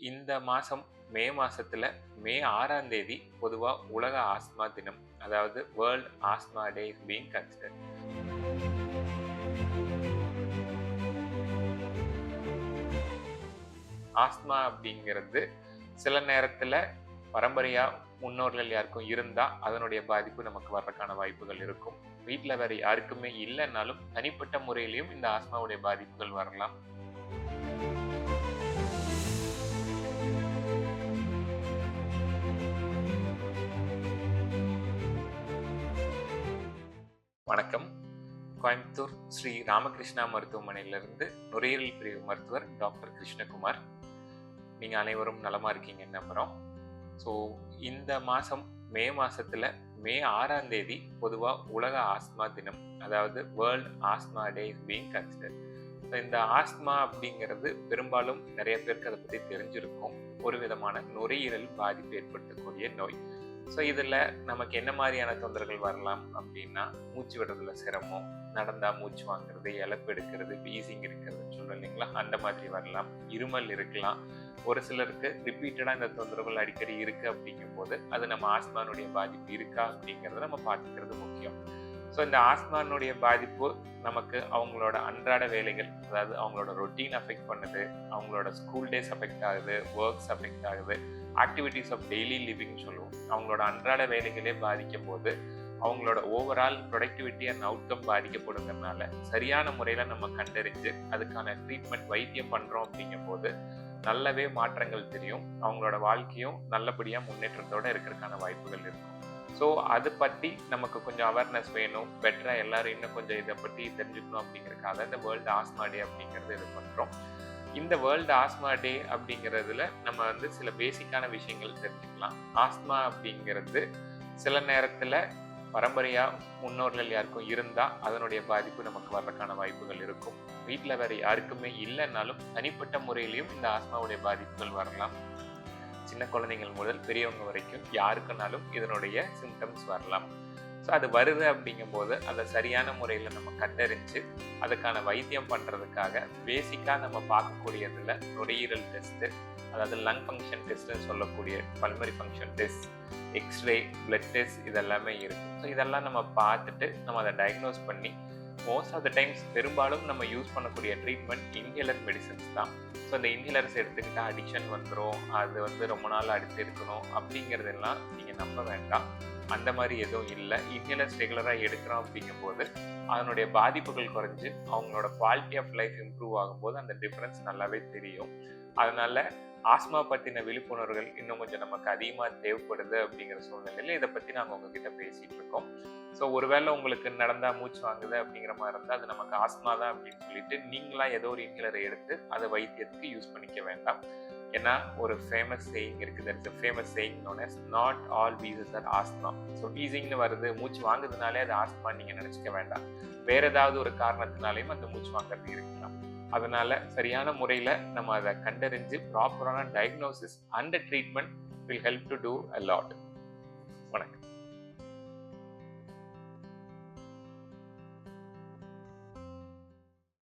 இந்த மாதம் மே மாதத்தில் மே ஆறாம் தேதி பொதுவாக உலக ஆஸ்மா தினம் அதாவது world asthma day is being consider asthma அப்படிங்கிறது சில நேரத்தில் பரம்பரையாக முன்னோர்கள் யாருக்கும் இருந்தால் அதனுடைய பாதிப்பு நமக்கு வர்றதுக்கான வாய்ப்புகள் இருக்கும். வீட்டில் வேறு யாருக்குமே இல்லைன்னாலும் தனிப்பட்ட முறையிலையும் இந்த ஆஸ்மாவுடைய பாதிப்புகள் வரலாம். வணக்கம். கோயம்புத்தூர் ஸ்ரீ ராமகிருஷ்ணா மருத்துவமனையிலிருந்து நுரையீரல் பிரிவு மருத்துவர் டாக்டர் கிருஷ்ணகுமார். நீங்கள் அனைவரும் நலமாக இருக்கீங்கன்னு நம்புகிறோம் ஸோ இந்த மாதம் மே மாதத்தில் மே ஆறாம் தேதி பொதுவாக உலக ஆஸ்மா தினம் அதாவது world asthma day being consider so இந்த ஆஸ்மா அப்படிங்கிறது பெரும்பாலும் நிறைய பேருக்கு அதை பற்றி தெரிஞ்சிருக்கும். ஒரு விதமான நுரையீரல் பாதிப்பு ஏற்படுத்தக்கூடிய நோய். ஸோ இதில் நமக்கு என்ன மாதிரியான தொந்தரவுகள் வரலாம் அப்படின்னா மூச்சு விடுறதுல சிரமம் நடந்தா மூச்சு வாங்குறது இழப்பு எடுக்கிறது வீசிங் இருக்கிறதுன்னு சொல்லுவோம் இல்லைங்களா? அந்த மாதிரி வரலாம். இருமல் இருக்கலாம். ஒரு சிலருக்கு ரிப்பீட்டடாக இந்த தொந்தரவுகள் அடிக்கடி இருக்குது அப்படிங்கும்போது அது நம்ம ஆஸ்மானுடைய பாதிப்பு இருக்கா அப்படிங்கிறத நம்ம பார்த்துக்கிறது முக்கியம். ஸோ இந்த ஆஸ்மானுடைய பாதிப்பு நமக்கு அவங்களோட அன்றாட வேலைகள் அதாவது அவங்களோட ரொட்டீன் அஃபெக்ட் பண்ணுது அவங்களோட ஸ்கூல் டேஸ் அஃபெக்ட் ஆகுது ஒர்க்ஸ் அஃபெக்ட் ஆகுது ஆக்டிவிட்டீஸ் ஆஃப் டெய்லி லிவிங் சொல்லுவோம். அவங்களோட அன்றாட வேலைகளே பாதிக்கும் போது அவங்களோட ஓவரால் ப்ரொடக்டிவிட்டி அண்ட் அவுட்கம் பாதிக்கப்படுங்கிறதுனால சரியான முறையில் நம்ம கண்டறிஞ்சு அதுக்கான ட்ரீட்மெண்ட் வைத்தியம் பண்ணுறோம் அப்படிங்கும்போது நல்லாவே மாற்றங்கள் தெரியும். அவங்களோட வாழ்க்கையும் நல்லபடியாக முன்னேற்றத்தோடு இருக்கிறதுக்கான வாய்ப்புகள் இருக்கும். ஸோ அதை பற்றி நமக்கு கொஞ்சம் அவேர்னஸ் வேணும். பெட்டராக எல்லோரும் இன்னும் கொஞ்சம் இதை பற்றி தெரிஞ்சுக்கணும் அப்படிங்கிறதுக்காக இந்த வேர்ல்டு ஆஸ்மா டே அப்படிங்கிறது இது பண்ணுறோம் இந்த வேர்ல்டு ஆஸ்மா டே அப்படிங்கிறதுல நம்ம வந்து சில பேசிக்கான விஷயங்கள் தெரிஞ்சுக்கலாம். ஆஸ்மா அப்படிங்கிறது சில நேரத்தில் பரம்பரையாக முன்னோர்கள் யாருக்கும் இருந்தால் அதனுடைய பாதிப்பு நமக்கு வர்றதுக்கான வாய்ப்புகள் இருக்கும். வீட்டில் வேறு யாருக்குமே இல்லைன்னாலும் தனிப்பட்ட முறையிலையும் இந்த ஆஸ்மாவுடைய பாதிப்புகள் வரலாம். சின்ன குழந்தைங்கள் முதல் பெரியவங்க வரைக்கும் யாருக்குனாலும் இதனுடைய சிம்டம்ஸ் வரலாம். ஸோ அது வருது அப்படிங்கும்போது அதை சரியான முறையில் நம்ம கண்டறிஞ்சு அதுக்கான வைத்தியம் பண்ணுறதுக்காக பேசிக்காக நம்ம பார்க்கக்கூடியதில் நுரையீரல் டெஸ்ட்டு அதாவது லங் ஃபங்க்ஷன் டெஸ்ட்டுன்னு சொல்லக்கூடிய pulmonary function test x-ray blood test இதெல்லாமே இருக்குது ஸோ இதெல்லாம் நம்ம பார்த்துட்டு நம்ம அதை டயக்னோஸ் பண்ணி மோஸ்ட் ஆஃப் த டைம்ஸ் பெரும்பாலும் நம்ம யூஸ் பண்ணக்கூடிய ட்ரீட்மெண்ட் இன்ஹேலர் மெடிசன்ஸ் தான். ஸோ இந்த இன்ஹேலர்ஸ் எடுத்துக்கிட்டால் அடிக்ஷன் வந்துடும் அது வந்து ரொம்ப நாள் அடித்து இருக்கணும் அப்படிங்கிறதெல்லாம் நீங்கள் நம்ப வேண்டாம். அந்த மாதிரி எதுவும் இல்லை. இன்ஹேலர்ஸ் ரெகுலராக எடுக்கிறோம் அப்படிங்கும்போது அதனுடைய பாதிப்புகள் குறைஞ்சு அவங்களோட குவாலிட்டி ஆஃப் லைஃப் இம்ப்ரூவ் ஆகும்போது அந்த டிஃப்ரென்ஸ் நல்லாவே தெரியும். அதனால் ஆஸ்மா பற்றின விழிப்புணர்வுகள் இன்னும் கொஞ்சம் நமக்கு அதிகமாக தேவைப்படுது அப்படிங்கிற சூழ்நிலையில் இதை பற்றி நாங்கள் உங்ககிட்ட பேசிகிட்டு இருக்கோம். ஸோ ஒருவேளை உங்களுக்கு நடந்தால் மூச்சு வாங்குது அப்படிங்கிற மாதிரி இருந்தால் அது நமக்கு ஆஸ்மா தான் அப்படின்னு சொல்லிட்டு நீங்களாம் ஏதோ ஒரு இன்ஹிலரை எடுத்து அதை வைத்தியத்துக்கு யூஸ் பண்ணிக்க வேண்டாம். ஏன்னா ஒரு ஃபேமஸ் செயிங் இருக்குது that famous saying known as not all wheezes are asthma so வீசிங்னு வருது மூச்சு வாங்குறதுனாலே அது ஆஸ்மா நீங்கள் நினச்சிக்க வேண்டாம். வேற ஏதாவது ஒரு காரணத்தினாலையும் அந்த மூச்சு வாங்குறது இருக்கலாம். அதனால சரியான முறையில் நம்ம அதை கண்டறிஞ்சு ப்ராப்பரான diagnosis and treatment will help to do a lot வணக்கம்.